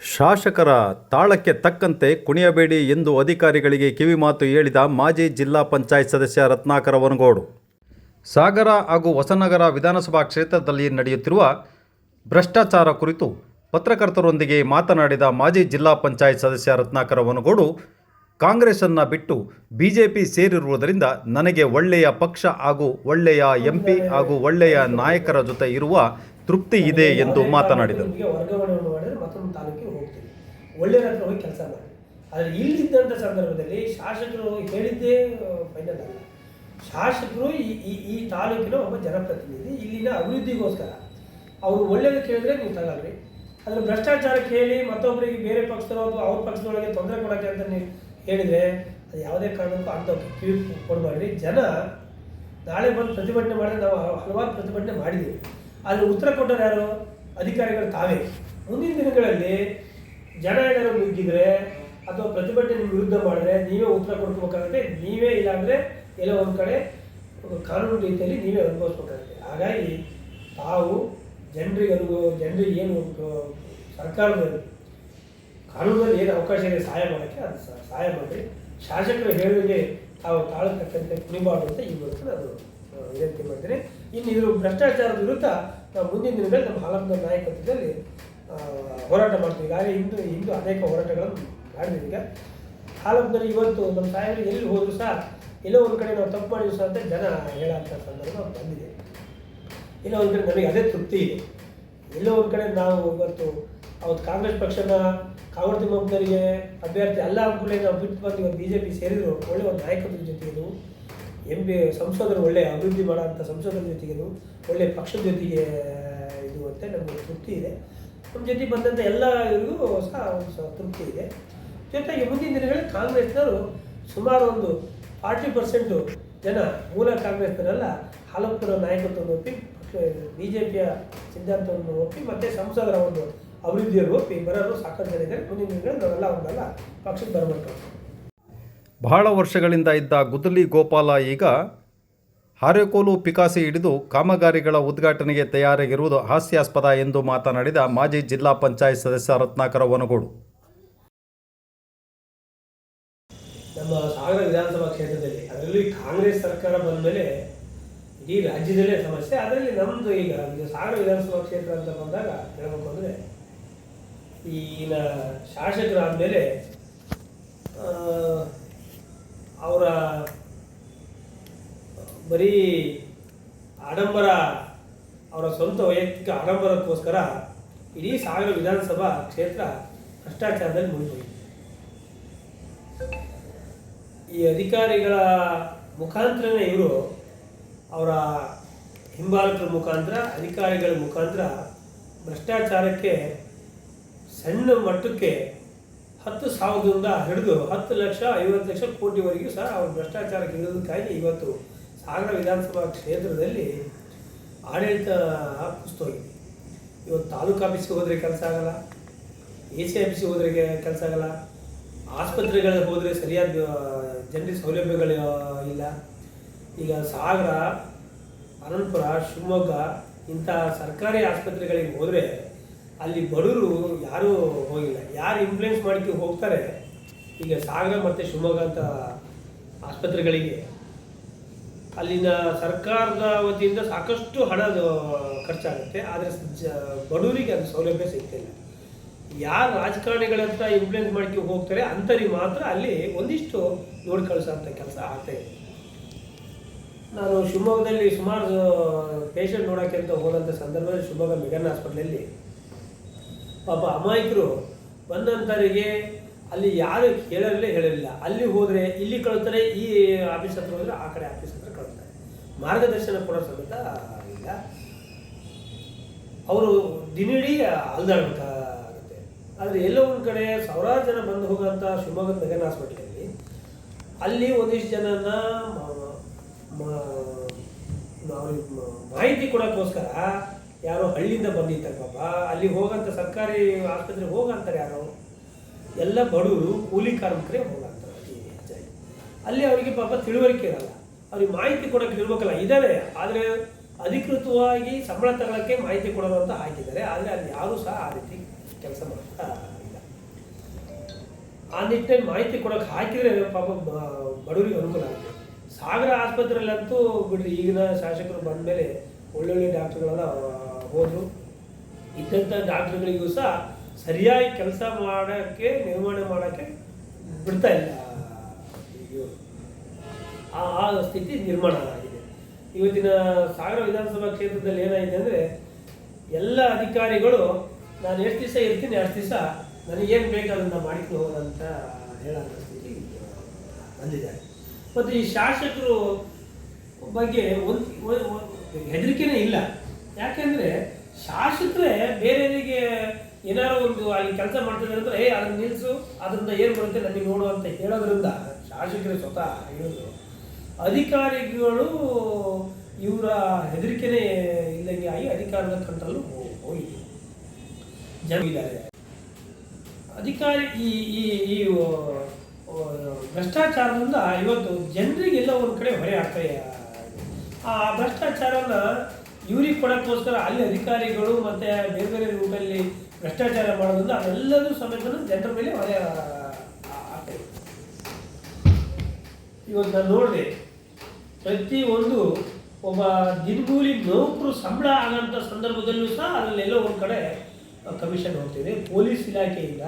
ಶಾಸಕರ ತಾಳಕ್ಕೆ ತಕ್ಕಂತೆ ಕುಣಿಯಬೇಡಿ ಎಂದು ಅಧಿಕಾರಿಗಳಿಗೆ ಕಿವಿಮಾತು ಹೇಳಿದ ಮಾಜಿ ಜಿಲ್ಲಾ ಪಂಚಾಯತ್ ಸದಸ್ಯ ರತ್ನಾಕರ ವನಗೋಡು. ಸಾಗರ ಹಾಗೂ ಹೊಸನಗರ ವಿಧಾನಸಭಾ ಕ್ಷೇತ್ರದಲ್ಲಿ ನಡೆಯುತ್ತಿರುವ ಭ್ರಷ್ಟಾಚಾರ ಕುರಿತು ಪತ್ರಕರ್ತರೊಂದಿಗೆ ಮಾತನಾಡಿದ ಮಾಜಿ ಜಿಲ್ಲಾ ಪಂಚಾಯತ್ ಸದಸ್ಯ ರತ್ನಾಕರ ವನಗೋಡು, ಕಾಂಗ್ರೆಸ್ಸನ್ನು ಬಿಟ್ಟು ಪಿ ಸೇರಿರುವುದರಿಂದ ನನಗೆ ಒಳ್ಳೆಯ ಪಕ್ಷ ಹಾಗೂ ಒಳ್ಳೆಯ ಎಂಪಿ ಹಾಗೂ ಒಳ್ಳೆಯ ನಾಯಕರ ಜೊತೆ ಇರುವ ತೃಪ್ತಿ ಇದೆ ಎಂದು ಮಾತನಾಡಿದರು. ವರ್ಗಾವಣೆಯನ್ನು ಮಾಡಿದ್ರೆ ಮತ್ತೊಂದು ತಾಲೂಕಿಗೆ ಹೋಗ್ತೀವಿ ಒಳ್ಳೆಯ ಹತ್ರ ಕೆಲಸ ಮಾಡಿ. ಆದರೆ ಇಲ್ಲಿದ್ದಂಥ ಸಂದರ್ಭದಲ್ಲಿ ಶಾಸಕರು ಹೇಳಿದ್ದೇ ಫೈನಲ್ ಅಲ್ಲ. ಶಾಸಕರು ಈ ಈ ತಾಲೂಕಿನ ಒಬ್ಬ ಜನಪ್ರತಿನಿಧಿ, ಇಲ್ಲಿನ ಅಭಿವೃದ್ಧಿಗೋಸ್ಕರ. ಅವರು ಒಳ್ಳೇದು ಕೇಳಿದ್ರೆ ನೀವು ತಗೊಳ್ರಿ ಆದರೆ ಭ್ರಷ್ಟಾಚಾರ ಕೇಳಿ ಮತ್ತೊಬ್ಬರಿಗೆ ಬೇರೆ ಪಕ್ಷದವರು ಅವ್ರ ಪಕ್ಷದೊಳಗೆ ತೊಂದರೆ ಕೊಡೋಕ್ಕೆ ಅಂತ ನೀವು ಹೇಳಿದರೆ ಅದು ಯಾವುದೇ ಕಾರಣಕ್ಕೂ ಅಂತ ಕಿವಿ ಕೊಡಬೇಡ್ರಿ ಜನ ನಾಳೆ ಬಂದು ಪ್ರತಿಭಟನೆ ಮಾಡಿದ್ರೆ ನಾವು ಹಲವಾರು ಪ್ರತಿಭಟನೆ ಮಾಡಿದ್ದೀವಿ. ಆದರೆ ಉತ್ತರ ಕೊಟ್ಟರೆ ಯಾರು? ಅಧಿಕಾರಿಗಳು ತಾವೇ. ಮುಂದಿನ ದಿನಗಳಲ್ಲಿ ಜನ ಏನಾದ್ರು ನುಗ್ಗಿದ್ರೆ ಅಥವಾ ಪ್ರತಿಭಟನೆ ವಿರುದ್ಧ ಮಾಡಿದ್ರೆ ನೀವೇ ಉತ್ತರ ಕೊಡ್ಕೋಬೇಕಾಗುತ್ತೆ. ನೀವೇ ಇಲ್ಲಾಂದರೆ ಎಲ್ಲೋ ಒಂದು ಕಡೆ ಕಾನೂನು ರೀತಿಯಲ್ಲಿ ನೀವೇ ಅನುಭವಿಸ್ಬೇಕಾಗುತ್ತೆ. ಹಾಗಾಗಿ ತಾವು ಜನರಿಗೆ ಅನುಭವ, ಜನರಿಗೆ ಏನು ಸರ್ಕಾರದ ಕಾನೂನಲ್ಲಿ ಏನು ಅವಕಾಶ ಇದೆ ಸಹಾಯ ಮಾಡೋಕ್ಕೆ, ಅದು ಸಹಾಯ ಮಾಡಿ. ಶಾಸಕರು ಹೇಳಿದ್ರೆ ತಾವು ತಾಳತಕ್ಕಂತೆ ಕುಣಿಬಾರ್ದು ಅಂತ ಈ ಮೂಲಕ ನಾನು ವಿನಂತಿ ಇನ್ನು ಇದ್ರ ಭ್ರಷ್ಟಾಚಾರದ ವಿರುದ್ಧ ನಾವು ಮುಂದಿನ ದಿನಗಳಲ್ಲಿ ನಮ್ಮ ಹಾಲಂದ ನಾಯಕತ್ವದಲ್ಲಿ ಹೋರಾಟ ಮಾಡ್ತೀವಿ. ಈಗಾಗಲೇ ಇಂದು ಇಂದು ಅನೇಕ ಹೋರಾಟಗಳನ್ನು ಮಾಡಿದ್ವಿ ಈಗ ಹಾಲಂದಲ್ಲಿ ಇವತ್ತು ನಮ್ಮ ಸಾಹೇಬರು ಎಲ್ಲಿ ಹೋದರೂ ಸಹ, ಎಲ್ಲೋ ಒಂದು ಕಡೆ ನಾವು ತಪ್ಪು ಮಾಡಿದ್ರು ಸಹ ಅಂತ ಜನ ಹೇಳೋಂಥ ಸಂದರ್ಭ ಬಂದಿದೆ. ಇಲ್ಲೋ ಒಂದು ಕಡೆ ನಮಗೆ ಅದೇ ತೃಪ್ತಿ ಇದೆ. ಎಲ್ಲೋ ಒಂದು ಕಡೆ ನಾವು ಇವತ್ತು, ಅವತ್ತು ಕಾಂಗ್ರೆಸ್ ಪಕ್ಷನ ಕಾಂಗ್ರೆಸ್ ತಿಮ್ಮಪ್ಪನವರಿಗೆ ಅಭ್ಯರ್ಥಿ ಅಲ್ಲ ಅಂದ್ಕೊಳ್ಳಿ ನಾವು ಬಿಟ್ಟು ಬಂದು ಇವತ್ತು ಬಿ ಜೆ ಪಿ ಸೇರಿದ್ರು, ಒಳ್ಳೆ ಒಂದು ನಾಯಕತ್ವದ ಜೊತೆಗೆ ಎಂ ಬಿ ಸಂಸದರು ಒಳ್ಳೆ ಅಭಿವೃದ್ಧಿ ಮಾಡೋಂಥ ಸಂಸದರ ಜೊತೆಗೆ ಒಳ್ಳೆ ಪಕ್ಷದ ಜೊತೆಗೆ ಇದು ಅಂತ ನಮಗೆ ತೃಪ್ತಿ ಇದೆ. ನಮ್ಮ ಜೊತೆ ಬಂದಂಥ ಎಲ್ಲ ಇವರಿಗೂ ಸಹ ಒಂದು ಸಹ ತೃಪ್ತಿ ಇದೆ. ಜೊತೆಗೆ ಮುಂದಿನ ದಿನಗಳಲ್ಲಿ ಕಾಂಗ್ರೆಸ್ನವರು ಸುಮಾರು ಒಂದು ಫಾರ್ಟಿ ಪರ್ಸೆಂಟು ಜನ ಮೂಲ ಕಾಂಗ್ರೆಸ್ನವರೆಲ್ಲ ಹಾಲಪ್ಪುರ ನಾಯಕತ್ವವನ್ನು ಒಪ್ಪಿ ಬಿ ಜೆ ಪಿಯ ಸಿದ್ಧಾಂತವನ್ನು ಒಪ್ಪಿ, ಮತ್ತು ಸಂಸದರ ಒಂದು ಅಭಿವೃದ್ಧಿಯನ್ನು ಒಪ್ಪಿ, ಬರೋರು ಸಾಕಷ್ಟು ಜನ ಇದ್ದಾರೆ. ಮುಂದಿನ ದಿನಗಳಲ್ಲಿ ನಾವೆಲ್ಲ ಒಂದಲ್ಲ ಪಕ್ಷಕ್ಕೆ ಬರಬೇಕು ಬಹಳ ವರ್ಷಗಳಿಂದ ಇದ್ದ ಗುದ್ದಲಿ ಗೋಪಾಲ ಈಗ ಹಾರೆಕೋಲು ಪಿಕಾಸಿ ಹಿಡಿದು ಕಾಮಗಾರಿಗಳ ಉದ್ಘಾಟನೆಗೆ ತಯಾರಾಗಿರುವುದು ಹಾಸ್ಯಾಸ್ಪದ ಎಂದು ಮಾತನಾಡಿದ ಮಾಜಿ ಜಿಲ್ಲಾ ಪಂಚಾಯತ್ ಸದಸ್ಯ ರತ್ನಾಕರ ವನಗೋಡು. ನಮ್ಮ ಸಾಗರ ವಿಧಾನಸಭಾ ಕ್ಷೇತ್ರದಲ್ಲಿ ಅದರಲ್ಲಿ ಕಾಂಗ್ರೆಸ್ ಸರ್ಕಾರ ಬಂದ ಮೇಲೆ ಇಡೀ ರಾಜ್ಯದಲ್ಲೇ ಸಮಸ್ಯೆ, ಅದರಲ್ಲಿ ನಮ್ಮದು ಈಗ ಸಾಗರ ವಿಧಾನಸಭಾ ಕ್ಷೇತ್ರ ಅಂತ ಬಂದಾಗ ಹೇಳಬೇಕು ಅಂದರೆ ಈಗಿನ ಶಾಸಕರಾದಮೇಲೆ ಅವರ, ಬರೀ ಆಡಂಬರ, ಅವರ ಸ್ವಂತ ವೈಯಕ್ತಿಕ ಆಡಂಬರಕ್ಕೋಸ್ಕರ ಇಡೀ ಸಾಗರ ವಿಧಾನಸಭಾ ಕ್ಷೇತ್ರ ಭ್ರಷ್ಟಾಚಾರದಲ್ಲಿ ಮುಗಿದೋಗಿದೆ ಈ ಅಧಿಕಾರಿಗಳ ಮುಖಾಂತರನೇ ಇವರು ಅವರ ಹಿಂಬಾಲಕರ ಮುಖಾಂತರ, ಅಧಿಕಾರಿಗಳ ಮುಖಾಂತರ ಭ್ರಷ್ಟಾಚಾರಕ್ಕೆ ಸಣ್ಣ ಮಟ್ಟಕ್ಕೆ ಹತ್ತು ಸಾವಿರದಿಂದ ಹಿಡಿದು ಹತ್ತು ಲಕ್ಷ, ಐವತ್ತು ಲಕ್ಷ ಕೋಟಿವರೆಗೂ ಸಹ ಅವರು ಭ್ರಷ್ಟಾಚಾರಕ್ಕೆ ಇರೋದಕ್ಕಾಗಿ ಇವತ್ತು ಸಾಗರ ವಿಧಾನಸಭಾ ಕ್ಷೇತ್ರದಲ್ಲಿ ಆಡಳಿತ ಕುಸ್ತೋಗಿದೆ ಇವತ್ತು ತಾಲೂಕು ಆಫೀಸ್ಗೆ ಹೋದರೆ ಕೆಲಸ ಆಗಲ್ಲ, ಎ ಸಿ ಆಫೀಸ್ಗೆ ಹೋದ್ರೆ ಕೆಲಸ ಆಗಲ್ಲ, ಆಸ್ಪತ್ರೆಗಳಿಗೆ ಹೋದರೆ ಸರಿಯಾದ ಜನರಿಗೆ ಸೌಲಭ್ಯಗಳು ಇಲ್ಲ. ಈಗ ಸಾಗರ, ಅನಂತಪುರ, ಶಿವಮೊಗ್ಗ ಇಂಥ ಸರ್ಕಾರಿ ಆಸ್ಪತ್ರೆಗಳಿಗೆ ಹೋದರೆ ಅಲ್ಲಿ ಬಡವರು ಯಾರೂ ಹೋಗಿಲ್ಲ. ಯಾರು ಇನ್ಫ್ಲೂಯೆನ್ಸ್ ಮಾಡಿಕೆ ಹೋಗ್ತಾರೆ, ಈಗ ಸಾಗರ ಮತ್ತು ಶಿವಮೊಗ್ಗ ಅಂತ ಆಸ್ಪತ್ರೆಗಳಿಗೆ. ಅಲ್ಲಿನ ಸರ್ಕಾರದ ವತಿಯಿಂದ ಸಾಕಷ್ಟು ಹಣ ಖರ್ಚಾಗುತ್ತೆ. ಆದರೆ ಜ ಬಡವರಿಗೆ ಅದು ಸೌಲಭ್ಯ ಸಿಗ್ತಿಲ್ಲ ಯಾರು ರಾಜಕಾರಣಿಗಳಂತ ಇನ್ಫ್ಲೂಯೆನ್ಸ್ ಮಾಡ್ಕೊಂಡು ಹೋಗ್ತಾರೆ ಅಂಥವ್ರಿಗೆ ಮಾತ್ರ ಅಲ್ಲಿ ಒಂದಿಷ್ಟು ನೋಡಿ ಕಳಿಸೋಂಥ ಕೆಲಸ ಆಗ್ತಾ ಇದೆ. ನಾನು ಶಿವಮೊಗ್ಗದಲ್ಲಿ ಸುಮಾರು ಪೇಷಂಟ್ ನೋಡೋಕ್ಕೆ ಅಂತ ಹೋದಂಥ ಸಂದರ್ಭದಲ್ಲಿ ಶಿವಮೊಗ್ಗ ಮೆಗನ್ ಹಾಸ್ಪಿಟ್ಲಲ್ಲಿ ಪಾಪ ಅಮಾಯಕರು ಬಂದಂಥವರಿಗೆ ಅಲ್ಲಿ ಯಾರು ಹೇಳಲೇ ಹೇಳಲಿಲ್ಲ. ಅಲ್ಲಿ ಹೋದರೆ, ಇಲ್ಲಿ ಕಳ್ತಾರೆ, ಈ ಆಫೀಸ್ ಹತ್ರ ಹೋದರೆ ಆ ಕಡೆ ಆಫೀಸ್ ಹತ್ರ ಕಳ್ತಾರೆ. ಮಾರ್ಗದರ್ಶನ ಕೊಡೋ ಸಮೇತ ಇಲ್ಲ. ಅವರು ದಿನಡೀ ಅಲ್ದಾಡ್ಬೇಕಾಗುತ್ತೆ. ಆದರೆ ಎಲ್ಲೋ ಒಂದು ಕಡೆ ಸಾವಿರಾರು ಜನ ಬಂದು ಹೋಗೋಂಥ ಶಿವಮೊಗ್ಗದ ಮೆಗನ್ ಹಾಸ್ಪಿಟ್ಲಲ್ಲಿ, ಅಲ್ಲಿ ಒಂದಿಷ್ಟು ಜನನ ಮಾಹಿತಿ ಕೊಡೋಕ್ಕೋಸ್ಕರ ಯಾರೋ ಹಳ್ಳಿಯಿಂದ ಬಂದಿರ್ತಾರೆ ಪಾಪ. ಅಲ್ಲಿ ಹೋಗಂತ ಸರ್ಕಾರಿ ಆಸ್ಪತ್ರೆಗೆ ಹೋಗಂತಾರೆ ಯಾರೋ. ಎಲ್ಲ ಬಡವರು ಕೂಲಿ ಕಾರ್ಮಿಕರೇ ಹೋಗಂತಾರೆ ಅತಿ ಹೆಚ್ಚಾಗಿ. ಅಲ್ಲಿ ಅವರಿಗೆ ಪಾಪ ತಿಳುವಳಿಕೆ ಇರಲ್ಲ. ಅವ್ರಿಗೆ ಮಾಹಿತಿ ಕೊಡೋಕೆ ಇರ್ಬೇಕಲ್ಲ ಇದ್ದಾರೆ ಆದರೆ ಅಧಿಕೃತವಾಗಿ ಸಂಬಳ ತಗೊಳ್ಳೋಕ್ಕೆ ಮಾಹಿತಿ ಕೊಡೋದು ಅಂತ ಹಾಕಿದ್ದಾರೆ. ಆದರೆ ಅಲ್ಲಿ ಯಾರೂ ಸಹ ಆ ರೀತಿ ಕೆಲಸ ಮಾಡ್ತಾ ಇಲ್ಲ. ಆ ನಿಟ್ಟಿನಲ್ಲಿ ಮಾಹಿತಿ ಕೊಡೋಕೆ ಹಾಕಿದರೆ ಪಾಪ ಬಡವರಿಗೆ ಅನುಕೂಲ ಆಗುತ್ತೆ. ಸಾಗರ ಆಸ್ಪತ್ರೆಯಲ್ಲಂತೂ ಬಿಡ್ರಿ, ಈಗಿನ ಶಾಸಕರು ಬಂದ ಮೇಲೆ ಒಳ್ಳೊಳ್ಳೆ ಡಾಕ್ಟ್ರುಗಳೆಲ್ಲ ಹೋದರು. ಇದ್ದಂಥ ಡಾಕ್ಟ್ರುಗಳಿಗೂ ಸಹ ಸರಿಯಾಗಿ ಕೆಲಸ ಮಾಡೋಕ್ಕೆ, ನಿರ್ವಹಣೆ ಮಾಡೋಕ್ಕೆ ಬಿಡ್ತಾ ಇಲ್ಲ ಆ ಸ್ಥಿತಿ ನಿರ್ಮಾಣ ಆಗಿದೆ. ಇವತ್ತಿನ ಸಾಗರ ವಿಧಾನಸಭಾ ಕ್ಷೇತ್ರದಲ್ಲಿ ಏನಾಗಿದೆ ಅಂದರೆ, ಎಲ್ಲ ಅಧಿಕಾರಿಗಳು, ನಾನು ಎಷ್ಟು ದಿವಸ ಇರ್ತೀನಿ, ಅಷ್ಟು ದಿವಸ ನನಗೇನು ಬೇಕು ಅದನ್ನು ಮಾಡಿಕೊಂಡು ಹೋಗೋದಂತ ಹೇಳೋ ಸ್ಥಿತಿ ಬಂದಿದ್ದಾರೆ ಮತ್ತು ಈ ಶಾಸಕರು ಬಗ್ಗೆ ಒಂದು ಹೆದರಿಕೆನೇ ಇಲ್ಲ. ಯಾಕೆಂದರೆ ಶಾಸಕರೇ ಬೇರೆಯವರಿಗೆ ಏನಾದ್ರು ಒಂದು ಅಲ್ಲಿ ಕೆಲಸ ಮಾಡ್ತಿದ್ದಾರೆ ಅಂದರೆ, ಏ, ಅದನ್ನ ನಿಲ್ಲಿಸು ಅದರಿಂದ ಏನು ಬರುತ್ತೆ ನನಗೆ ನೋಡು ಅಂತ ಹೇಳೋದ್ರಿಂದ ಶಾಸಕರೇ ಸ್ವತಃ ಹೇಳೋದು. ಅಧಿಕಾರಿಗಳು ಇವರ ಹೆದರಿಕೆನೇ ಇಲ್ಲಂಗೆ ಆಗಿ ಅಧಿಕಾರದ ಕಂಟ್ರಲ್ಲು ಹೋಗಿದೆ. ಜನ ಅಧಿಕಾರಿ ಈ ಈ ಈ ಭ್ರಷ್ಟಾಚಾರದಿಂದ ಇವತ್ತು ಜನರಿಗೆಲ್ಲ ಒಂದು ಕಡೆ ಹೊರೆ ಆಗ್ತಾ. ಆ ಭ್ರಷ್ಟಾಚಾರನ ಇವ್ರಿಗೆ ಕೊಡೋಕ್ಕೋಸ್ಕರ ಅಲ್ಲಿ ಅಧಿಕಾರಿಗಳು ಮತ್ತು ಬೇರೆ ಬೇರೆ ರೂಪದಲ್ಲಿ ಭ್ರಷ್ಟಾಚಾರ ಮಾಡೋದ್ರಿಂದ ಅದೆಲ್ಲದೂ ಸಮೇತ ಜನರ ಮೇಲೆ ಹೊರೆ ಆಗ್ತದೆ ಇವತ್ತು ನಾನು ನೋಡಿದೆ ಪ್ರತಿಯೊಂದು ಒಬ್ಬ ದಿನಗೂಲಿ ನೌಕರು ಸಂಬಳ ಆಗೋಂಥ ಸಂದರ್ಭದಲ್ಲೂ ಸಹ ಅದರಲ್ಲೆಲ್ಲೋ ಒಂದು ಕಡೆ ಕಮಿಷನ್ ಹೋಗ್ತಿದೆ. ಪೊಲೀಸ್ ಇಲಾಖೆಯಿಂದ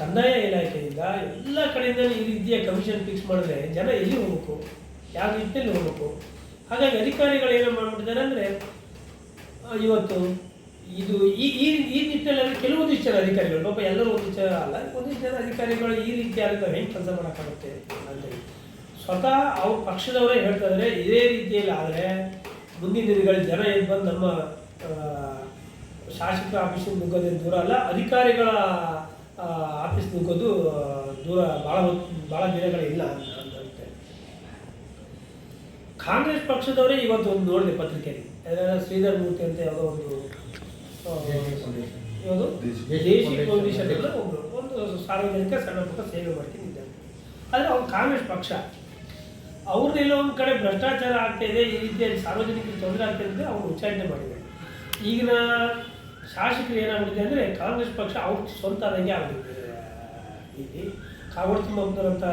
ಕಂದಾಯ ಇಲಾಖೆಯಿಂದ, ಎಲ್ಲ ಕಡೆಯಿಂದ ಈ ರೀತಿಯ ಕಮಿಷನ್ ಫಿಕ್ಸ್ ಮಾಡಿದ್ರೆ ಜನ ಎಲ್ಲಿ ಹೋಗ್ಬೇಕು? ಯಾವ ರೀತಿಯಲ್ಲಿ ಹೋಗಬೇಕು. ಹಾಗಾಗಿ ಅಧಿಕಾರಿಗಳು ಏನು ಮಾಡ್ಬಿಟ್ಟಿದ್ದಾರೆ ಅಂದರೆ ಇವತ್ತು ಇದು ಈ ಈ ಈ ನಿಟ್ಟಿನಲ್ಲಿ ಕೆಲವೊಂದಿಷ್ಟು ಜನ ಅಧಿಕಾರಿಗಳು, ಪಾಪ ಎಲ್ಲರೂ ಒಂದಿಷ್ಟು ಜನ ಅಲ್ಲ ಒಂದಿಷ್ಟು ಜನ ಅಧಿಕಾರಿಗಳು ಈ ರೀತಿಯಾದ ಹೆಂಗೆ ಕೆಲಸ ಮಾಡೋಕ್ಕಾಗುತ್ತೆ ಅಂತೇಳಿ ಸ್ವತಃ ಅವ್ರ ಪಕ್ಷದವರೇ ಹೇಳ್ತಾ ಇದೇ ರೀತಿಯಲ್ಲಿ ಆದರೆ ಮುಂದಿನ ದಿನಗಳಲ್ಲಿ ಜನ ಏನು ಬಂದು ನಮ್ಮ ಶಾಸಕ ಆಫೀಸ್ ಆಫೀಸಿಗೆ ನುಗ್ಗೋದೇನು ದೂರ ಅಲ್ಲ, ಅಧಿಕಾರಿಗಳ ಆಫೀಸ್ ನುಗ್ಗೋದು ದೂರ ಭಾಳ ಭಾಳ ದಿನಗಳಿಲ್ಲ ಕಾಂಗ್ರೆಸ್ ಪಕ್ಷದವರೇ ಇವತ್ತು ಒಂದು ನೋಡಿದೆ ಪತ್ರಿಕೆಯಲ್ಲಿ. ಶ್ರೀಧರ್ ಮೂರ್ತಿ ಅಂತ ಯಾವುದೋ ಒಂದು ಯಾವುದು? ಫೌಂಡೇಶನ್ ಎಲ್ಲ ಒಂದು ಸಾರ್ವಜನಿಕ ಸಣ್ಣ ಪುಟ್ಟ ಸೇವೆ ಮಾಡ್ತೀನಿ ಆದರೆ ಅವ್ರು ಕಾಂಗ್ರೆಸ್ ಪಕ್ಷ ಅವ್ರನ್ನೆಲ್ಲ ಒಂದು ಕಡೆ ಭ್ರಷ್ಟಾಚಾರ ಆಗ್ತಾ ಇದೆ ಈ ರೀತಿಯಲ್ಲಿ ಸಾರ್ವಜನಿಕರಿಗೆ ತೊಂದರೆ ಆಗ್ತಾ ಇದೆ ಅವ್ರು ಉಚ್ಚಾಟನೆ ಮಾಡಿದೆ ಈಗಿನ ಶಾಸಕರು ಏನಾಗ್ಬಿಟ್ಟಿದೆ ಅಂದರೆ ಕಾಂಗ್ರೆಸ್ ಪಕ್ಷ ಅವ್ರ ಸ್ವಂತ ಆದಂಗೆ ಆಗ್ಬಿಟ್ಟಿದೆ. ಇಲ್ಲಿ ಕಾಗೋಡು ಅಂತ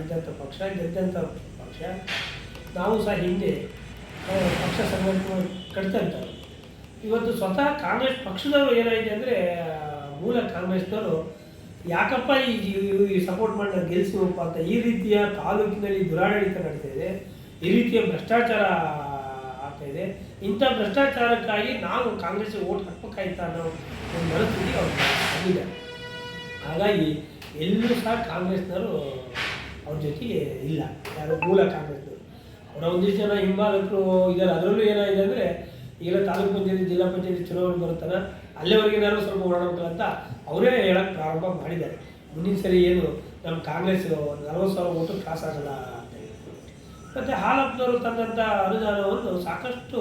ಇದ್ದಂಥ ಪಕ್ಷ ಗೆದ್ದಂಥ ಪಕ್ಷ ನಾವು ಸಹ ಹಿಂದೆ ಪಕ್ಷ ಸಂಘಟನೆ ಕಟ್ತಾ ಇವತ್ತು ಸ್ವತಃ ಕಾಂಗ್ರೆಸ್ ಪಕ್ಷದವರು ಏನಾಯಿತು ಅಂದರೆ ಮೂಲ ಕಾಂಗ್ರೆಸ್ನವರು, ಯಾಕಪ್ಪ ಈ ಸಪೋರ್ಟ್ ಮಾಡಿ ಗೆಲ್ಲಿಸುವಪ್ಪ ಅಂತ ಈ ರೀತಿಯ ತಾಲೂಕಿನಲ್ಲಿ ದುರಾಡಳಿತ ನಡೀತಾ ಇದೆ, ಈ ರೀತಿಯ ಭ್ರಷ್ಟಾಚಾರ ಆಗ್ತಾ ಇದೆ, ಇಂಥ ಭ್ರಷ್ಟಾಚಾರಕ್ಕಾಗಿ ನಾವು ಕಾಂಗ್ರೆಸ್ಗೆ ಓಟ್ ಹಾಕ್ಬೇಕಾಯ್ತಾ ಅನ್ನೋ ಒಂದು ಮನಸ್ಥಿತಿ ಅವ್ರು ಬಂದಿದೆ. ಹಾಗಾಗಿ ಎಲ್ಲರೂ ಸಹ ಕಾಂಗ್ರೆಸ್ನವರು ಅವ್ರ ಜೊತೆಗೆ ಇಲ್ಲ, ಯಾರು ಮೂಲ ಅವರ ಒಂದಿಷ್ಟು ಜನ ಹಿಂಬಾಲಕರು ಇದ್ದಾರೆ ಅದರಲ್ಲೂ ಏನಾಗಿದೆ ಅಂದರೆ ಈಗೆಲ್ಲ ತಾಲೂಕು ಪಂಚಾಯತಿ, ಜಿಲ್ಲಾ ಪಂಚಾಯತಿ ಚುನಾವಣೆ ಬರುತ್ತಲ್ಲ, ಅಲ್ಲಿವರೆಗೆ ಏನಾದ್ರು ಸ್ವಲ್ಪ ಅಂತ ಅವರೇ ಹೇಳಕ್ಕೆ ಪ್ರಾರಂಭ ಮಾಡಿದ್ದಾರೆ. ಮುಂದಿನ ಸರಿ ಏನು ನಮ್ಮ ಕಾಂಗ್ರೆಸ್ ನಲವತ್ತು ಸಾವಿರ ಓಟು ಕ್ರಾಸ್ ಆಗಲ್ಲ ಅಂತ ಮತ್ತು ಹಾಲಪ್ಪನವರು ತಂದಂಥ ಅನುದಾನವನ್ನು ಸಾಕಷ್ಟು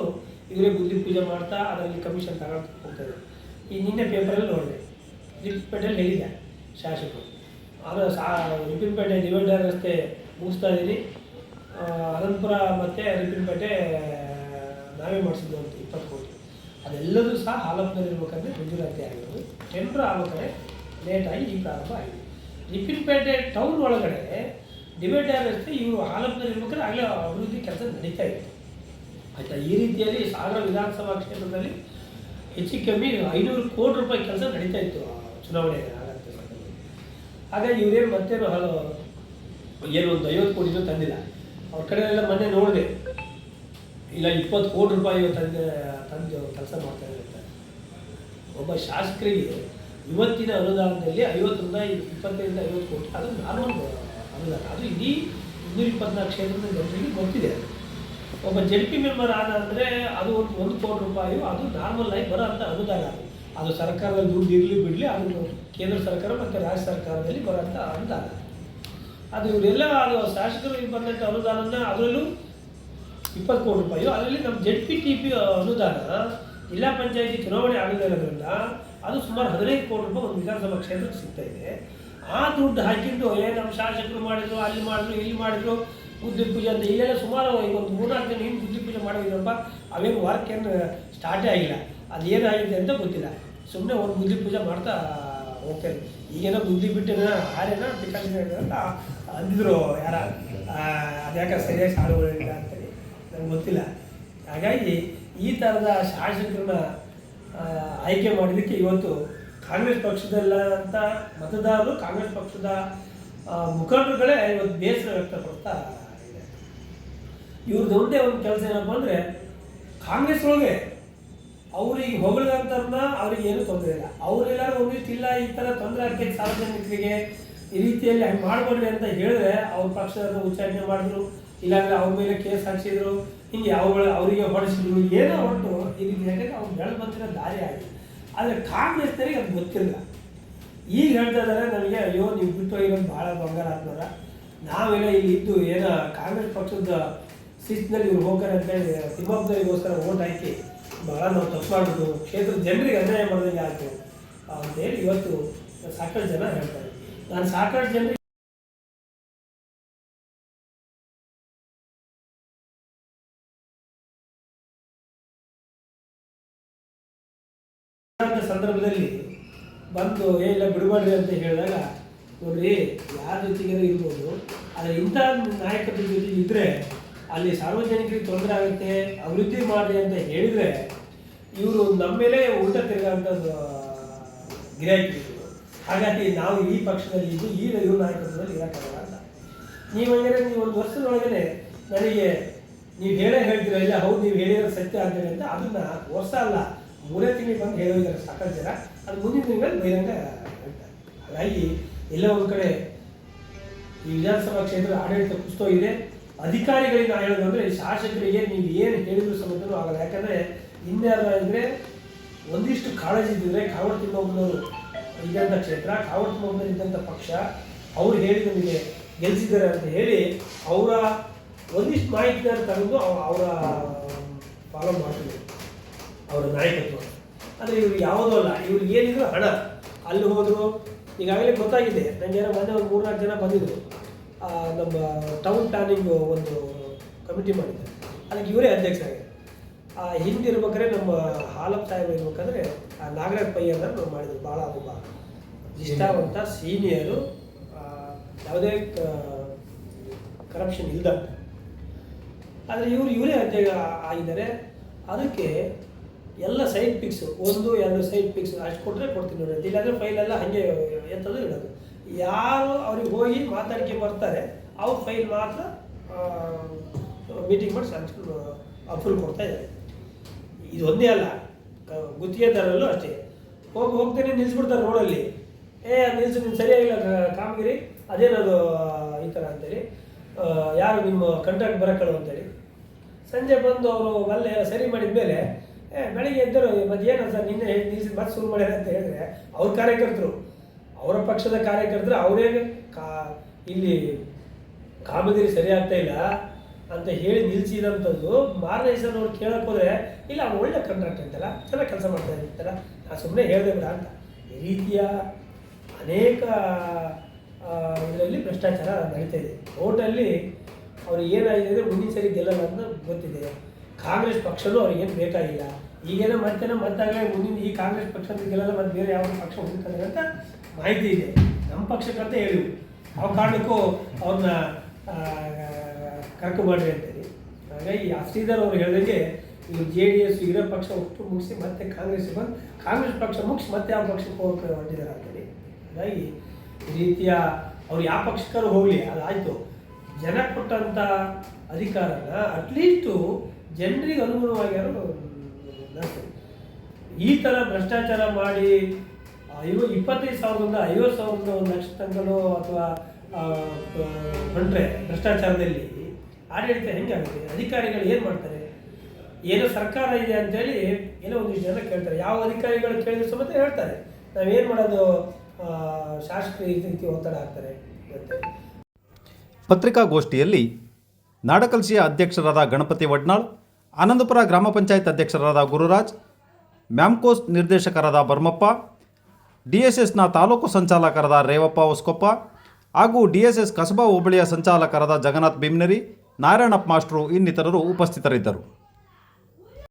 ಇವರೇ ಬುದ್ಧಿ ಪೂಜೆ ಮಾಡ್ತಾ ಅದರಲ್ಲಿ ಕಮಿಷನ್ ತಗೊಳ್ತಾ ಹೋಗ್ತಾರೆ ಈ ನಿನ್ನೆ ಪೇಪರಲ್ಲಿ ನೋಡಿದೆ. ರಿಪ್ಪೇಟೆಯಲ್ಲಿ ಹೇಳಿದೆ ಶಾಸಕರು. ಆದರೆ ಸಾ ರಿಪಿನ್ಪೇಟೆ ಡಿವೈಡರ್ ರಸ್ತೆ ಮುಗಿಸ್ತಾ ಇದ್ದೀನಿ ಅನಂತಪುರ ಮತ್ತು ರಿಪಿನ್ಪೇಟೆ ನಾವೇ ಮಾಡಿಸಿದ್ದು ಅಂತ ಇಪ್ಪತ್ತು ಕೋಟಿ. ಅದೆಲ್ಲದೂ ಸಹ ಹಾಲಪ್ಪದಲ್ಲಿರ್ಬೇಕಂದ್ರೆ ಮಂಜೂರಾತಿ ಆಗಿರೋದು. ಟೆಂಡರ್ ಆಗ್ಬೇಕಾದ್ರೆ ಲೇಟಾಗಿ ಈ ಪ್ರಾರಂಭ ಆಗಿದೆ. ರಿಪಿನ್ಪೇಟೆ ಟೌನ್ ಒಳಗಡೆ ಡಿಬೇಟ್ ರಸ್ತೆ ಇವರು ಹಾಲಪ್ಪನಲ್ಲಿ ಇರ್ಬೇಕಾದ್ರೆ ಆಗಲೇ ಅಭಿವೃದ್ಧಿ ಕೆಲಸ ನಡೀತಾ ಇತ್ತು ಆಯಿತಾ? ಈ ರೀತಿಯಲ್ಲಿ ಸಾಗರ ವಿಧಾನಸಭಾ ಕ್ಷೇತ್ರದಲ್ಲಿ ಹೆಚ್ಚು ಕಮ್ಮಿ ಐನೂರು ಕೋಟಿ ರೂಪಾಯಿ ಕೆಲಸ ನಡೀತಾ ಇತ್ತು ಚುನಾವಣೆ. ಹಾಗಾಗಿ ಇವರೇನು ಮತ್ತೇನು ಹಲವು ಏನು ಒಂದು ಐವತ್ತು ಕೋಟಿನೂ ತಂದಿಲ್ಲ. ಅವ್ರ ಕಡೆ ಎಲ್ಲ ಮೊನ್ನೆ ನೋಡಿದೆ. ಇಲ್ಲ, ಇಪ್ಪತ್ತು ಕೋಟಿ ರೂಪಾಯಿ ತಂದೆ, ತಂದು ಕೆಲಸ ಮಾಡ್ತಾ ಇರುತ್ತೆ ಒಬ್ಬ ಶಾಸಕರಿಗೆ ಇವತ್ತಿನ ಅನುದಾನದಲ್ಲಿ ಐವತ್ತರಿಂದ ಇಪ್ಪತ್ತೈದರಿಂದ ಐವತ್ತು ಕೋಟಿ. ಅದು ನಾರ್ಮಲ್ ಅನುದಾನ. ಅದು ಇಡೀ ಇನ್ನೂರ ಇಪ್ಪತ್ನಾಲ್ಕು ಕ್ಷೇತ್ರದ ಜನರಿಗೆ ಗೊತ್ತಿದೆ. ಒಬ್ಬ ಜೆ ಪಿ ಮೆಂಬರ್ ಆದ ಅಂದರೆ ಅದು ಒಂದು ಒಂದು ಕೋಟಿ ರೂಪಾಯಿ, ಅದು ನಾರ್ಮಲ್ ಆಗಿ ಬರೋ ಅಂತ ಅನುದಾನ ಅದು. ಅದು ಸರ್ಕಾರದಲ್ಲಿ ದುಡ್ಡು ಇರಲಿ ಬಿಡಲಿ, ಅದು ಕೇಂದ್ರ ಸರ್ಕಾರ ಮತ್ತು ರಾಜ್ಯ ಸರ್ಕಾರದಲ್ಲಿ ಬರೋಂಥ ಅನುದಾನ ಅದು ಇವರೆಲ್ಲ ಅದು ಶಾಸಕರು ಬಂದಂಥ ಅನುದಾನನ ಅದರಲ್ಲೂ ಇಪ್ಪತ್ತು ಕೋಟಿ ರೂಪಾಯಿ. ಅದರಲ್ಲಿ ನಮ್ಮ ಜೆಡ್ ಪಿ ಟಿ ಪಿ ಅನುದಾನ ಜಿಲ್ಲಾ ಪಂಚಾಯತಿ ಚುನಾವಣೆ ಆಗಿರೋದ್ರಿಂದ ಅದು ಸುಮಾರು ಹದಿನೈದು ಕೋಟಿ ರೂಪಾಯಿ ಒಂದು ವಿಧಾನಸಭಾ ಕ್ಷೇತ್ರಕ್ಕೆ ಸಿಗ್ತಾ ಇದೆ. ಆ ದುಡ್ಡು ಹಾಕಿದ್ದು ಏ, ನಮ್ಮ ಶಾಸಕರು ಮಾಡಿದ್ರು, ಅಲ್ಲಿ ಮಾಡಿದ್ರು, ಇಲ್ಲಿ ಮಾಡಿದ್ರು ಬುದ್ಧಿ ಪೂಜೆ ಅಂತ ಇಲ್ಲೆಲ್ಲ ಸುಮಾರು ಈಗ ಒಂದು ಮೂರ್ನಾಲ್ಕು ಜನ ಏನು ಬುದ್ಧಿ ಪೂಜೆ ಮಾಡಿದ್ರಪ್ಪ, ಅವೇನು ವಾರಕ್ಕೇನು ಸ್ಟಾರ್ಟೇ ಆಗಿಲ್ಲ. ಅದು ಏನಾಗಿದೆ ಅಂತ ಗೊತ್ತಿಲ್ಲ. ಸುಮ್ಮನೆ ಒಂದು ಬುದ್ಧಿ ಪೂಜೆ ಮಾಡ್ತಾ ಓಕೆ ಈಗೇನೋ ಬುದ್ಧಿ ಬಿಟ್ಟಿನ ಆರೇನ ಅಂತ ಅಂದಿದ್ರು ಯಾರ? ಅದ್ಯಾಕೆ ಸರಿಯಾಗಿ ಸಾಲುಗಳಿಲ್ಲ ಅಂತೇಳಿ. ನನಗೆ ಗೊತ್ತಿಲ್ಲ. ಹಾಗಾಗಿ ಈ ಥರದ ಶಾಸಕರನ್ನ ಆಯ್ಕೆ ಮಾಡಿದ್ದಕ್ಕೆ ಇವತ್ತು ಕಾಂಗ್ರೆಸ್ ಪಕ್ಷದಲ್ಲಂತ ಮತದಾರರು ಕಾಂಗ್ರೆಸ್ ಪಕ್ಷದ ಮುಖಂಡರುಗಳೇ ಇವತ್ತು ಬೇಸರ ವ್ಯಕ್ತಪಡ್ತಾ ಇದೆ ಇವ್ರದ್ದು ಒಂದೇ ಒಂದು ಕೆಲಸ ಏನಪ್ಪ ಅಂದರೆ, ಕಾಂಗ್ರೆಸ್ ಒಳಗೆ ಅವ್ರಿಗೆ ಹೊಗಳಂತರ್ನ ಅವ್ರಿಗೆ ಏನು ತೊಂದರೆ ಇಲ್ಲ. ಅವರೆಲ್ಲರೂ ಒಂದಿಷ್ಟು ಇಲ್ಲ ಈ ಥರ ತೊಂದರೆ ಆಗ್ತೈತೆ ಸಾರ್ವಜನಿಕರಿಗೆ ಈ ರೀತಿಯಲ್ಲಿ ಹಂಗೆ ಮಾಡಬೇಡ್ರಿ ಅಂತ ಹೇಳಿದ್ರೆ ಅವ್ರ ಪಕ್ಷದ ಉಚ್ಚಾರಣೆ ಮಾಡಿದ್ರು, ಇಲ್ಲಾಂದ್ರೆ ಅವ್ರ ಮೇಲೆ ಕೇಸ್ ಹಾಕ್ಸಿದ್ರು, ಹಿಂಗೆ ಅವುಗಳ ಅವರಿಗೆ ಹೊಡೆಸಿದ್ರು, ಏನೋ ಹೊರಟು. ಈ ರೀತಿ ಯಾಕಂದ್ರೆ ಅವ್ರು ಬೆಳೆದು ಬಂದಿರೋ ದಾರಿ ಆಗಿದೆ. ಆದರೆ ಕಾಂಗ್ರೆಸ್ನರಿಗೆ ಅದು ಗೊತ್ತಿಲ್ಲ. ಈಗ ಹೇಳ್ತಾ ಇದ್ದಾರೆ ನನಗೆ ಅಯ್ಯೋ, ನೀವು ಬಿಟ್ಟು ಹೋಗಿರೋದು ಭಾಳ ಬಂಗಾರ ಆತ್ಮರ ನಾವೆಲ್ಲ ಇಲ್ಲಿ ಇದ್ದು ಏನೋ ಕಾಂಗ್ರೆಸ್ ಪಕ್ಷದ ಶಿಸ್ತಿನಲ್ಲಿ ಇವ್ರು ಹೋಗ್ತಾರೆ ಅಂತೇಳಿ ತಿಮ್ಮಪ್ಪನವರಿಗೋಸ್ಕರ ಓಟ್ ಹಾಕಿ ಭಾಳ ನಾವು ತಪ್ಪು ಮಾಡ್ಬಿಟ್ಟು ಕ್ಷೇತ್ರದ ಜನರಿಗೆ ಅನ್ಯಾಯ ಮಾಡಿದಂಗೆ ಆಯಿತು. ಅಂತೇಳಿ ಇವತ್ತು ಸಾಕಷ್ಟು ಜನ ಹೇಳ್ತಾರೆ ನಾನು ಸಾಕಷ್ಟು ಜನರಿಗೆ ಸಂದರ್ಭದಲ್ಲಿ ಬಂದು ಏನಿಲ್ಲ ಬಿಡಬೇಡ್ರಿ ಅಂತ ಹೇಳಿದಾಗ, ನೋಡ್ರಿ, ಯಾರ ಜೊತೆಗಾರ ಇರ್ಬೋದು, ಆದರೆ ಇಂಥ ನಾಯಕರ ಜೊತೆ ಇದ್ದರೆ ಅಲ್ಲಿ ಸಾರ್ವಜನಿಕರಿಗೆ ತೊಂದರೆ ಆಗುತ್ತೆ, ಅಭಿವೃದ್ಧಿ ಮಾಡಿ ಅಂತ ಹೇಳಿದರೆ, ಇವರು ನಮ್ಮ ಮೇಲೆ ಊಟ ತಿರುಗಂಥದ್ದು ಗಿರಾಕಿಗಳು ಹಾಗಾಗಿ ನಾವು ಈ ಪಕ್ಷದಲ್ಲಿ ಇದ್ದು ಈ ಇವ್ರ ನಾಯಕತ್ವದಲ್ಲಿ ಇರೋಕ್ಕಾಗಲ್ಲ ಅಂತ. ನೀವು ಹಂಗಾರೆ ನೀವು ಒಂದು ವರ್ಷದೊಳಗಡೆ ನನಗೆ ನೀವು ಹೇಳೇ ಹೇಳ್ತೀರ, ಇಲ್ಲ ಹೌದು ನೀವು ಹೇಳಿರೋ ಸತ್ಯ ಆಗ್ತದೆ ಅಂತ, ಅದನ್ನ ವರ್ಷ ಅಲ್ಲ, ಮೂರೇ ತಿಂಗಳಿಗೆ ಬಂದು ಹೇಳಿದ್ದಾರೆ ಸಾಕಷ್ಟು ಜನ. ಅದು ಮುಂದಿನ ತಿಂಗಳಲ್ಲಿ ಬಹಿರಂಗ ಹಾಗಾಗಿ ಎಲ್ಲ ಒಂದು ಕಡೆ ಈ ವಿಧಾನಸಭಾ ಕ್ಷೇತ್ರದ ಆಡಳಿತ ಕುಸ್ತೋಗಿದೆ ಅಧಿಕಾರಿಗಳಿಗೆ ನಾನು ಹೇಳೋದು ಅಂದರೆ ಶಾಸಕರಿಗೆ ನೀವು ಏನು ಹೇಳಿದ್ರು ಸಮೇತನೂ ಆಗಲ್ಲ. ಯಾಕಂದರೆ ಇನ್ಯಾರು ಅಂದರೆ ಒಂದಿಷ್ಟು ಕಾಳಜಿ ಇದ್ದಿದ್ರೆ ಕಾವಡ್ ತಿಮ್ಮಪ್ಪನವರು ಇದ್ದಂಥ ಕ್ಷೇತ್ರ ತಿಮ್ಮಪ್ಪನವರು ಇದ್ದಂಥ ಪಕ್ಷ ಅವ್ರು ಹೇಳಿ ನಮಗೆ ಗೆಲ್ಲಿಸಿದ್ದಾರೆ ಅಂತ ಹೇಳಿ ಅವರ ಒಂದಿಷ್ಟು ಮಾಹಿತಿನ ತಗೊಂಡು ಅವ- ಅವರ ಫಾಲೋ ಮಾಡ್ತಿದ್ರು. ಅವರ ನಾಯಕತ್ವ. ಆದರೆ ಇವ್ರಿಗೆ ಯಾವುದೂ ಅಲ್ಲ ಇವ್ರಿಗೆ ಏನಿದ್ರು ಹಣ. ಅಲ್ಲಿ ಹೋದರು ಈಗಾಗಲೇ ಗೊತ್ತಾಗಿದೆ ನನಗೆ ಏನೋ ಮೊನ್ನೆ ಒಂದು ಮೂರ್ನಾಲ್ಕು ಜನ ಬಂದಿದ್ರು. ಆ, ನಮ್ಮ ಟೌನ್ ಪ್ಲಾನಿಂಗ್ ಒಂದು ಕಮಿಟಿ ಮಾಡಿದ್ದಾರೆ. ಅದಕ್ಕೆ ಇವರೇ ಅಧ್ಯಕ್ಷರಾಗಿದ್ದಾರೆ. ಆ ಹಿಂದಿರ್ಬೇಕಾದ್ರೆ ನಮ್ಮ ಹಾಲಪ್ಪ ಸಾಹೇಬ್ ಇರ್ಬೇಕಾದ್ರೆ ಆ ನಾಗರಾಜ್ ಪೈ ನಾವು ಮಾಡಿದ್ವಿ ಭಾಳ ಅನುಭವ. ಇಷ್ಟವಂತ ಸೀನಿಯರು ಯಾವುದೇ ಕರಪ್ಷನ್ ಇಲ್ಲದ ಆದರೆ ಇವರು ಇವರೇ ಅಧ್ಯಕ್ಷ ಆಗಿದ್ದಾರೆ. ಅದಕ್ಕೆ ಎಲ್ಲ ಸೈಡ್ ಪಿಕ್ಸು ಒಂದು, ಎರಡು ಸೈಡ್ ಪಿಕ್ಸ್ ಅಷ್ಟು ಕೊಟ್ಟರೆ ಕೊಡ್ತೀನಿ ನೋಡಿ ಇಲ್ಲಾಂದರೆ ಫೈಲೆಲ್ಲ ಹಾಗೆ ಎಂಥದ್ದು ಇಡೋದು. ಯಾರು ಅವ್ರಿಗೆ ಹೋಗಿ ಮಾತಾಡಿಕೆ ಬರ್ತಾರೆ, ಅವ್ರ ಫೈಲ್ ಮಾತ್ರ ಮೀಟಿಂಗ್ ಮಾಡಿ ಅಪ್ರೂವ್ ಕೊಡ್ತಾ ಇದ್ದಾರೆ. ಇದು ಒಂದೇ ಅಲ್ಲ. ಗುತ್ತಿಗೆದಾರರಲ್ಲೂ ಅಷ್ಟೇ. ಹೋಗಿ, ಹೋಗ್ತೇನೆ ನಿಲ್ಲಿಸ್ಬಿಡ್ತಾರೆ ರೋಡಲ್ಲಿ. ಏ, ನಿಲ್ಸು, ನೀನು ಸರಿಯಾಗಿಲ್ಲ ಕಾಮಗಿರಿ. ಅದೇನದು ಈ ಥರ ಅಂತೇಳಿ. ಯಾರು ನಿಮ್ಮ ಕಂಟ್ರಾಕ್ಟ್ ಬರೋಕ್ಕಳು ಅಂತೇಳಿ. ಸಂಜೆ ಬಂದು ಅವರು ಅಲ್ಲೇ ಸರಿ ಮಾಡಿದ ಮೇಲೆ, ಏ, ಬೆಳಿಗ್ಗೆ ಎದ್ದರು ಮತ್ತೆ ಏನು ಸರ್, ನಿನ್ನೆ ನಿಲ್ಲಿಸಿ ಮತ್ತೆ ಶುರು ಮಾಡ್ಯಾರ ಅಂತ ಹೇಳಿದ್ರೆ, ಅವ್ರ ಕಾರ್ಯಕರ್ತರು, ಅವರ ಪಕ್ಷದ ಕಾರ್ಯಕರ್ತರು ಅವರೇ ಕಾ, ಇಲ್ಲಿ, ಕಾಮಗಿರಿ ಸರಿ ಆಗ್ತಾ ಇಲ್ಲ. ಅಂತ ಹೇಳಿ ನಿಲ್ಸಿದಂಥದ್ದು ಮಾರನೇ ದಿವಸ ಅವ್ರು ಕೇಳಕ್ಕೆ ಹೋದ್ರೆ, ಇಲ್ಲ ಅವ್ನು ಒಳ್ಳೆ ಕಂಟ್ರಾಕ್ಟ್ ಅಂತಲ್ಲ ಚೆನ್ನಾಗಿ ಕೆಲಸ ಮಾಡ್ತಾ ಇರ್ತಾರ ನಾನು ಸುಮ್ಮನೆ ಹೇಳಿದೆ ಬಿಡ ಅಂತ. ಈ ರೀತಿಯ ಅನೇಕ ಇದರಲ್ಲಿ ಭ್ರಷ್ಟಾಚಾರ ನಡೀತಾ ಇದೆ. ಓಟಲ್ಲಿ ಅವ್ರಿಗೆ ಏನಾಗಿದೆ ಅಂದರೆ ಮುಂದಿನ ಸರಿ ಗೆಲ್ಲಲ್ಲ ಅಂತ ಗೊತ್ತಿದೆ. ಕಾಂಗ್ರೆಸ್ ಪಕ್ಷನೂ ಅವ್ರಿಗೇನು ಬೇಕಾಗಿಲ್ಲ. ಈಗೇನೋ ಮತ್ತೇನೋ ಮತ್ತಾಗಲೇ ಮುಂದಿನ ಈ ಕಾಂಗ್ರೆಸ್ ಪಕ್ಷ ಅಂತ ಗೆಲ್ಲಲ್ಲ ಮತ್ತೆ ಬೇರೆ ಯಾವ ಪಕ್ಷ ಹುಡುಕಲ್ಲ ಅಂತ ಮಾಹಿತಿ ಇದೆ. ನಮ್ಮ ಪಕ್ಷಕ್ಕಂತ ಹೇಳಿವು ಯಾವ ಕಾರಣಕ್ಕೂ ಅವ್ರನ್ನ ಕರ್ಕೊಂಬರ್ರಿ ಅಂತೇಳಿ. ಹಾಗಾಗಿ ಶ್ರೀಧರ್ ಅವ್ರು ಹೇಳಿದಂಗೆ ಈ ಜೆ ಡಿ ಎಸ್ ಇರೋ ಪಕ್ಷ ಒಟ್ಟು ಮುಗಿಸಿ ಮತ್ತೆ ಕಾಂಗ್ರೆಸ್ ಬಂದು, ಕಾಂಗ್ರೆಸ್ ಪಕ್ಷ ಮುಗಿಸಿ ಮತ್ತೆ ಯಾವ ಪಕ್ಷಕ್ಕೆ ಹೋಗಕ್ಕೆ ಹೊರಟಿದ್ದಾರೆ ಅಂತೇಳಿ. ಹಾಗಾಗಿ ಈ ರೀತಿಯ ಅವ್ರು ಯಾವ ಪಕ್ಷಕ್ಕಾರು ಹೋಗಲಿ ಅದಾಯಿತು ಜನ ಕೊಟ್ಟಂಥ ಅಧಿಕಾರನ ಅಟ್ಲೀಸ್ಟು ಜನರಿಗೆ ಅನುಗುಣವಾಗಿರೋ ಈ ಥರ ಭ್ರಷ್ಟಾಚಾರ ಮಾಡಿ ಐವ ಇಪ್ಪತ್ತೈದು ಸಾವಿರದಿಂದ ಐವತ್ತು ಸಾವಿರದ ಒಂದು ಲಕ್ಷ ತನಕನೋ ಅಥವಾ ಹೊಂಟ್ರೆ ಭ್ರಷ್ಟಾಚಾರದಲ್ಲಿ ಆಡಳಿತ ಹೆಂಗಾಗುತ್ತೆ? ಅಧಿಕಾರಿಗಳು ಏನು ಮಾಡ್ತಾರೆ? ಏನೋ ಸರ್ಕಾರ ಇದೆ ಅಂತೇಳಿ ಏನೋ ಒಂದಿಷ್ಟು ಜನ ಕೇಳ್ತಾರೆ. ಯಾವ ಅಧಿಕಾರಿಗಳು ಕೇಳಿದ್ರು ಸಮೇತ ಹೇಳ್ತಾರೆ. ನಾವೇನು ಮಾಡೋದು? ಶಾಸಕರು ಈ ರೀತಿ ಒತ್ತಡ ಅಂತ. ಪತ್ರಿಕಾಗೋಷ್ಠಿಯಲ್ಲಿ ನಾಡಕಲ್ಸಿಯ ಅಧ್ಯಕ್ಷರಾದ ಗಣಪತಿ ವಡ್ನಾಳ್, ಆನಂದಪುರ ಗ್ರಾಮ ಪಂಚಾಯತ್ ಅಧ್ಯಕ್ಷರಾದ ಗುರುರಾಜ್ ಮ್ಯಾಮ್ಕೋಸ್ ನಿರ್ದೇಶಕರಾದ ಬರ್ಮಪ್ಪ, ಡಿಎಸ್ಎಸ್ನ ತಾಲೂಕು ಸಂಚಾಲಕರಾದ ರೇವಪ್ಪ ಹೊಸ್ಕೊಪ್ಪ ಹಾಗೂ ಡಿಎಸ್ಎಸ್ ಕಸಬಾ ಹೋಬಳಿಯ ಸಂಚಾಲಕರಾದ ಜಗನ್ನಾಥ್ ಭೀಮ್ನರಿ ನಾರಾಯಣಪ್ಪ ಮಾಸ್ಟ್ರು ಇನ್ನಿತರರು ಉಪಸ್ಥಿತರಿದ್ದರು.